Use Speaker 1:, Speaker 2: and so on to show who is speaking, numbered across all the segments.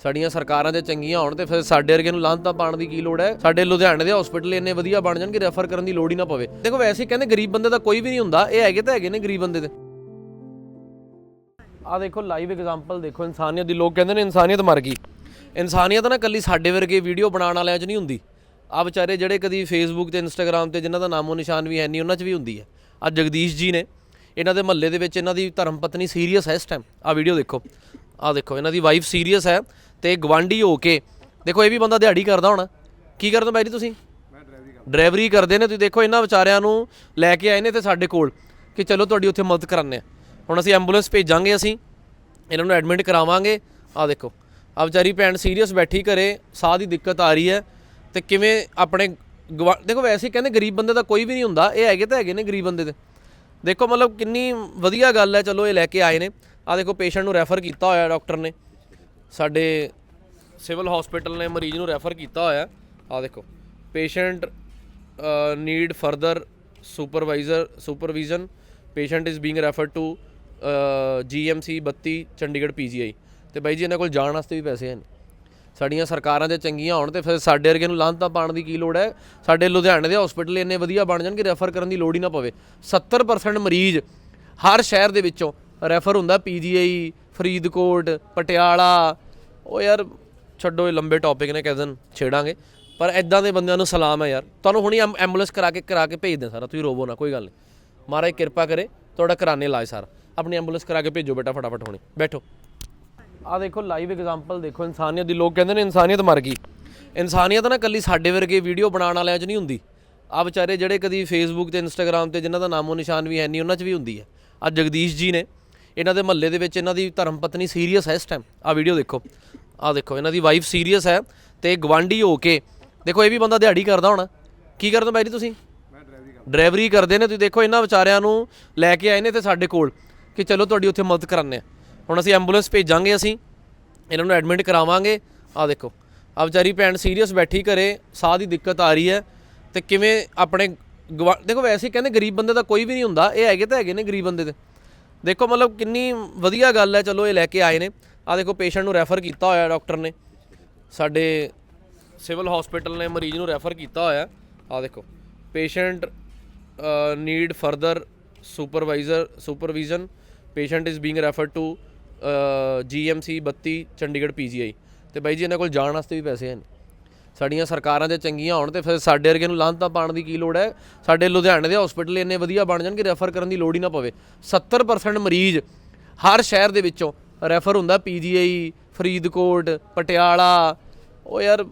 Speaker 1: ਸਾਡੀਆਂ ਸਰਕਾਰਾਂ ਜੇ ਚੰਗੀਆਂ ਹੋਣ ਤੇ ਫਿਰ ਸਾਡੇ ਵਰਗੇ ਨੂੰ ਲਾਂਤਾਂ ਪਾਉਣ ਦੀ ਕੀ ਲੋੜ ਹੈ? ਸਾਡੇ ਲੁਧਿਆਣੇ ਦੇ ਹਸਪੀਟਲ ਇੰਨੇ ਵਧੀਆ ਬਣ ਜਾਣਗੇ ਰੈਫਰ ਕਰਨ ਦੀ ਲੋੜ ਹੀ ਨਾ ਪਵੇ। ਦੇਖੋ, ਵੈਸੇ ਕਹਿੰਦੇ ਗਰੀਬ ਬੰਦੇ ਦਾ ਕੋਈ ਵੀ ਨਹੀਂ ਹੁੰਦਾ, ਇਹ ਹੈਗੇ ਤਾਂ ਹੈਗੇ ਨੇ ਗਰੀਬ ਬੰਦੇ ਦੇ। ਆ ਦੇਖੋ ਲਾਈਵ ਐਗਜ਼ਾਮਪਲ ਦੇਖੋ, ਇਨਸਾਨੀਅਤ ਦੀ, ਲੋਕ ਕਹਿੰਦੇ ਨੇ ਇਨਸਾਨੀਅਤ ਮਰ ਗਈ। ਇਨਸਾਨੀਅਤ ਨਾ ਕੱਲੀ ਸਾਡੇ ਵਰਗੇ ਵੀਡੀਓ ਬਣਾਉਣ ਵਾਲਿਆਂ 'ਚ ਨਹੀਂ ਹੁੰਦੀ। ਆ ਵਿਚਾਰੇ ਜਿਹੜੇ ਕਦੀ ਫੇਸਬੁੱਕ ਤੇ ਇੰਸਟਾਗ੍ਰam ਤੇ ਜਿਨ੍ਹਾਂ ਦਾ ਨਾਮੋ ਨਿਸ਼ਾਨ ਵੀ ਹੈ ਨਹੀਂ, ਉਹਨਾਂ 'ਚ ਵੀ ਹੁੰਦੀ ਹੈ। ਆ ਜਗਦੀਸ਼ ਜੀ ਨੇ, ਇਹਨਾਂ ਦੇ ਮਹੱਲੇ ਦੇ ਵਿੱਚ ਇਹਨਾਂ ਦੀ ਧਰਮ ਪਤਨੀ ਸੀਰੀਅਸ ਹੈ ਇਸ ਟਾਈਮ ਆ ਵੀਡੀਓ ਦੇਖੋ। ਆ ਦੇਖੋ ਇਹਨਾਂ ਦੀ ਵਾਈਫ ਸੀਰੀਅਸ ਹੈ ਤੇ ਗਵਾਂਢੀ ਹੋ ਕੇ। ਦੇਖੋ ਇਹ ਵੀ ਬੰਦਾ ਦਿਹਾੜੀ ਕਰਦਾ ਹੋਣਾ। ਕੀ ਕਰਦੇ ਹੋ ਬਾਈ ਜੀ ਤੁਸੀਂ?
Speaker 2: ਮੈਂ ਡਰਾਈਵਰੀ
Speaker 1: ਡਰਾਈਵਰੀ ਕਰਦੇ ਨੇ। ਤੁਸੀਂ ਦੇਖੋ ਇਹਨਾਂ ਵਿਚਾਰਿਆਂ ਨੂੰ ਲੈ ਕੇ ਆਏ ਨੇ ਤੇ ਸਾਡੇ ਕੋਲ ਕਿ ਚਲੋ ਤੁਹਾਡੀ ਉੱਥੇ ਮਦਦ ਕਰਾਂਦੇ ਆ ਹੁਣ ਅਸੀਂ ਐਂਬੂਲੈਂਸ ਭੇਜਾਂਗੇ ਅਸੀਂ। ਇਹਨਾਂ ਨੂੰ ਐਡਮਿਟ ਕਰਾਵਾਂਗੇ। ਆ ਦੇਖੋ ਆ ਵਿਚਾਰੀ ਭੈਣ ਸੀਰੀਅਸ ਬੈਠੀ ਘਰੇ। ਸਾਹ ਦੀ ਦਿੱਕਤ ਆ ਰਹੀ ਹੈ। ਤੇ ਕਿਵੇਂ ਆਪਣੇ ਦੇਖੋ ਵੈਸੇ ਹੀ ਕਹਿੰਦੇ ਗਰੀਬ ਬੰਦੇ ਦਾ ਕੋਈ ਵੀ ਨਹੀਂ ਹੁੰਦਾ। ਇਹ ਹੈਗੇ ਤਾਂ ਹੈਗੇ ਨੇ ਗਰੀਬ ਬੰਦੇ ਦੇ। ਦੇਖੋ ਮਤਲਬ ਕਿੰਨੀ ਵਧੀਆ ਗੱਲ ਹੈ। ਚਲੋ ਇਹ ਲੈ ਕੇ ਆਏ ਨੇ। ਆ ਦੇਖੋ ਪੇਸ਼ੈਂਟ ਨੂੰ ਰੈਫਰ ਕੀਤਾ ਹੋਇਆ ਡਾਕਟਰ ਨੇ। ਸਾਡੇ ਸਿਵਲ ਹਸਪੀਟਲ ਨੇ ਮਰੀਜ਼ ਨੂੰ ਰੈਫਰ ਕੀਤਾ ਹੋਇਆ ਆ ਦੇਖੋ patient need further supervisor supervision patient is being referred to GMC 32 Chandigarh PGI ਤੇ ਬਾਈ ਜੀ, ਇਹਨਾਂ ਕੋਲ ਜਾਣ ਵਾਸਤੇ ਵੀ ਪੈਸੇ ਹਨ ਸਾਡੀਆਂ ਸਰਕਾਰਾਂ ਜੇ ਚੰਗੀਆਂ ਹੋਣ ਤੇ ਫਿਰ ਸਾਡੇ ਵਰਗੇ ਨੂੰ ਲਾਂਤਾਂ ਪਾਉਣ ਦੀ ਕੀ ਲੋੜ ਹੈ? ਸਾਡੇ ਲੁਧਿਆਣੇ ਦੇ ਹਸਪੀਟਲ ਇੰਨੇ ਵਧੀਆ ਬਣ ਜਾਣ ਕਿ ਰੈਫਰ ਕਰਨ ਦੀ ਲੋੜ ਹੀ ਨਾ ਪਵੇ। 70% ਮਰੀਜ਼ ਹਰ ਸ਼ਹਿਰ ਦੇ ਵਿੱਚੋਂ ਰੈਫਰ ਹੁੰਦਾ ਪੀਜੀਆਈ, ਫਰੀਦਕੋਟ, ਪਟਿਆਲਾ। ਉਹ ਯਾਰ ਛੱਡੋ ਇਹ ਲੰਬੇ ਟੌਪਿਕ ਨੇ ਕਿਸੇ ਦਿਨ ਛੇੜਾਂਗੇ। ਪਰ ਐਦਾਂ ਦੇ ਬੰਦਿਆਂ ਨੂੰ ਸਲਾਮ ਹੈ ਯਾਰ। ਤੁਹਾਨੂੰ ਹੁਣੀ ਐਂਬੂਲੈਂਸ ਕਰਾ ਕੇ ਕਰਾ ਕੇ ਭੇਜ ਦੇ ਸਾਰਾ। ਤੁਸੀਂ ਰੋਵੋ ਨਾ, ਕੋਈ ਗੱਲ ਨਹੀਂ। ਮਹਾਰਾਜ ਕਿਰਪਾ ਕਰੇ, ਤੁਹਾਡਾ ਕਰਾਨੇ ਇਲਾਜ ਸਾਰਾ। ਆਪਣੀ ਐਂਬੂਲੈਂਸ ਕਰਾ ਕੇ ਭੇਜੋ ਬੇਟਾ ਫਟਾਫਟ ਹੁਣੀ। ਬੈਠੋ। ਆ ਦੇਖੋ ਲਾਈਵ ਐਗਜ਼ਾਮਪਲ ਦੇਖੋ, ਇਨਸਾਨੀਅਤ ਦੀ। ਲੋਕ ਕਹਿੰਦੇ ਨੇ ਇਨਸਾਨੀਅਤ ਮਰ ਗਈ। ਇਨਸਾਨੀਅਤ ਨਾ ਕੱਲੀ ਸਾਡੇ ਵਰਗੇ ਵੀਡੀਓ ਬਣਾਉਣ ਵਾਲਿਆਂ 'ਚ ਨਹੀਂ ਹੁੰਦੀ। ਆ ਵਿਚਾਰੇ ਜਿਹੜੇ ਕਦੀ ਫੇਸਬੁੱਕ ਤੇ ਇੰਸਟਾਗ੍ਰam ਤੇ ਜਿਨ੍ਹਾਂ ਦਾ ਨਾਮੋ ਨਿਸ਼ਾਨ ਵੀ ਹੈ ਨਹੀਂ, ਉਹਨਾਂ 'ਚ ਵੀ ਹੁੰਦੀ ਹੈ। ਆ ਜਗਦੀਸ਼ ਜੀ ਨੇ ਇਹਨਾਂ ਦੇ ਮਹੱਲੇ ਦੇ ਵਿੱਚ ਇਹਨਾਂ ਦੀ ਧਰਮ ਪਤਨੀ ਸੀਰੀਅਸ ਹੈ ਇਸ ਟਾਈਮ ਆ ਵੀਡੀਓ ਦੇਖੋ। ਆ ਦੇਖੋ ਇਹਨਾਂ ਦੀ ਵਾਈਫ ਸੀਰੀਅਸ ਹੈ ਤੇ ਗਵਾਂਢੀ ਹੋ ਕੇ ਦੇਖੋ ਇਹ ਵੀ ਬੰਦਾ ਦਿਹਾੜੀ ਕਰਦਾ ਹੋਣਾ। ਕੀ ਕਰਦੇ ਬਾਈ ਜੀ ਤੁਸੀਂ?
Speaker 2: ਮੈਂ ਡਰਾਈਵਰੀ
Speaker 1: ਡਰਾਈਵਰੀ ਕਰਦੇ ਨੇ ਤੁਸੀਂ ਦੇਖੋ ਇਹਨਾਂ ਵਿਚਾਰਿਆਂ ਨੂੰ ਲੈ ਕੇ ਆਏ ਨੇ ਤੇ ਸਾਡੇ ਕੋਲ ਕਿ ਚਲੋ ਤੁਹਾਡੀ ਉੱਥੇ ਮਦਦ ਕਰਾਂਦੇ ਆ ਹੁਣ ਅਸੀਂ ਐਂਬੂਲੈਂਸ ਭੇਜਾਂਗੇ ਅਸੀਂ ਇਹਨਾਂ ਨੂੰ ਐਡਮਿਟ ਕਰਾਵਾਂਗੇ। ਆ ਦੇਖੋ ਆ ਵਿਚਾਰੀ ਭੈਣ ਸੀਰੀਅਸ ਬੈਠੀ ਘਰੇ ਸਾਹ ਦੀ ਦਿੱਕਤ ਆ ਰਹੀ ਹੈ ਤੇ ਕਿਵੇਂ ਆਪਣੇ ਦੇਖੋ ਵੈਸੇ ਹੀ ਕਹਿੰਦੇ ਗਰੀਬ ਬੰਦੇ ਦਾ ਕੋਈ ਵੀ ਨਹੀਂ ਹੁੰਦਾ ਇਹ ਹੈਗੇ ਤਾਂ ਹੈਗੇ ਨੇ ਗਰੀਬ ਬੰਦੇ ਦੇ। ਦੇਖੋ ਮਤਲਬ ਕਿੰਨੀ ਵਧੀਆ ਗੱਲ ਹੈ, ਚਲੋ ਇਹ ਲੈ ਕੇ ਆਏ ਨੇ। ਆ ਦੇਖੋ ਪੇਸ਼ੈਂਟ ਨੂੰ ਰੈਫਰ ਕੀਤਾ ਹੋਇਆ ਡਾਕਟਰ ਨੇ। ਸਾਡੇ ਸਿਵਲ ਹਸਪੀਟਲ ਨੇ ਮਰੀਜ਼ ਨੂੰ ਰੈਫਰ ਕੀਤਾ ਹੋਇਆ। ਆ ਦੇਖੋ patient need further supervisor supervision patient is being referred to GMC 32 Chandigarh PGI ਤੇ ਬਾਈ ਜੀ, ਇਹਨਾਂ ਕੋਲ ਜਾਣ ਵਾਸਤੇ ਵੀ ਪੈਸੇ ਹਨ ਸਾਡੀਆਂ ਸਰਕਾਰਾਂ ਜੇ ਚੰਗੀਆਂ ਹੋਣ ਤੇ ਫਿਰ ਸਾਡੇ ਵਰਗੇ ਨੂੰ ਲਾਂਤਾਂ ਪਾਉਣ ਦੀ ਕੀ ਲੋੜ ਹੈ? ਸਾਡੇ ਲੁਧਿਆਣੇ ਦੇ ਹਸਪੀਟਲ ਇੰਨੇ ਵਧੀਆ ਬਣ ਜਾਣਗੇ ਰੈਫਰ ਕਰਨ ਦੀ ਲੋੜ ਹੀ ਨਾ ਪਵੇ। 70% ਮਰੀਜ਼ ਹਰ ਸ਼ਹਿਰ ਦੇ ਵਿੱਚੋਂ ਰੈਫਰ ਹੁੰਦਾ ਪੀਜੀਆਈ ਫਰੀਦਕੋਟ, ਪਟਿਆਲਾ। ਉਹ ਯਾਰ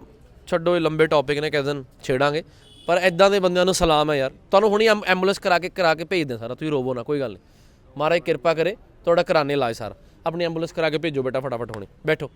Speaker 1: ਛੱਡੋ ਇਹ ਲੰਬੇ ਟੌਪਿਕ ਨੇ ਕਿਸੇ ਦਿਨ ਛੇੜਾਂਗੇ। ਪਰ ਐਦਾਂ ਦੇ ਬੰਦਿਆਂ ਨੂੰ ਸਲਾਮ ਹੈ ਯਾਰ। ਤੁਹਾਨੂੰ ਹੁਣੀ ਐਮ- ਐਂਬੂਲੈਂਸ ਕਰਾ ਕੇ ਕਰਾ ਕੇ ਭੇਜ ਦੇ ਸਾਰਾ। ਤੁਸੀਂ ਰੋਵੋ ਨਾ, ਕੋਈ ਗੱਲ ਨਹੀਂ। ਮਹਾਰਾਜ ਕਿਰਪਾ ਕਰੇ, ਤੁਹਾਡਾ ਕਰਾਨੇ ਇਲਾਜ ਸਾਰਾ। ਆਪਣੀ ਐਂਬੂਲੈਂਸ ਕਰਾ ਕੇ ਭੇਜੋ ਬੇਟਾ, ਫਟਾਫਟ ਹੁਣੀ। ਬੈਠੋ।